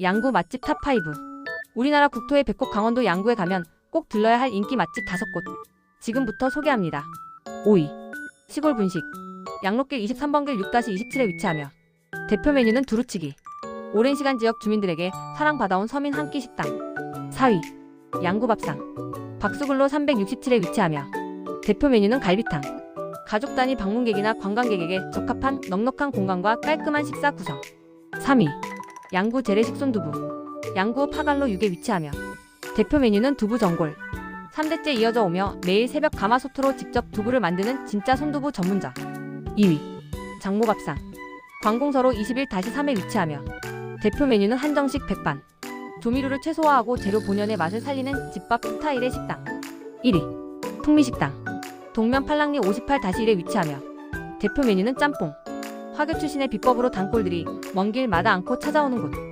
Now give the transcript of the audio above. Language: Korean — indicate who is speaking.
Speaker 1: 양구 맛집 탑5 우리나라 국토의 백곡 강원도 양구에 가면 꼭 들러야 할 인기 맛집 5곳. 지금부터 소개합니다. 5위 시골 분식. 양로길 23번길 6-27에 위치하며 대표 메뉴는 두루치기. 오랜 시간 지역 주민들에게 사랑받아온 서민 한 끼 식당. 4위. 양구밥상. 박수글로 367에 위치하며 대표 메뉴는 갈비탕. 가족 단위 방문객이나 관광객에게 적합한 넉넉한 공간과 깔끔한 식사 구성. 3위 양구 재래식 손두부 양구 파갈로 6에 위치하며 대표 메뉴는 두부 전골. 3대째 이어져 오며 매일 새벽 가마솥으로 직접 두부를 만드는 진짜 손두부 전문점. 2위 장모밥상. 관공서로 21-3에 위치하며 대표 메뉴는 한정식 백반. 조미료를 최소화하고 재료 본연의 맛을 살리는 집밥 스타일의 식당. 1위 풍미식당. 동면 팔랑리 58-1에 위치하며 대표 메뉴는 짬뽕 화교 출신의 비법으로 단골들이 먼 길 마다 않고 찾아오는 곳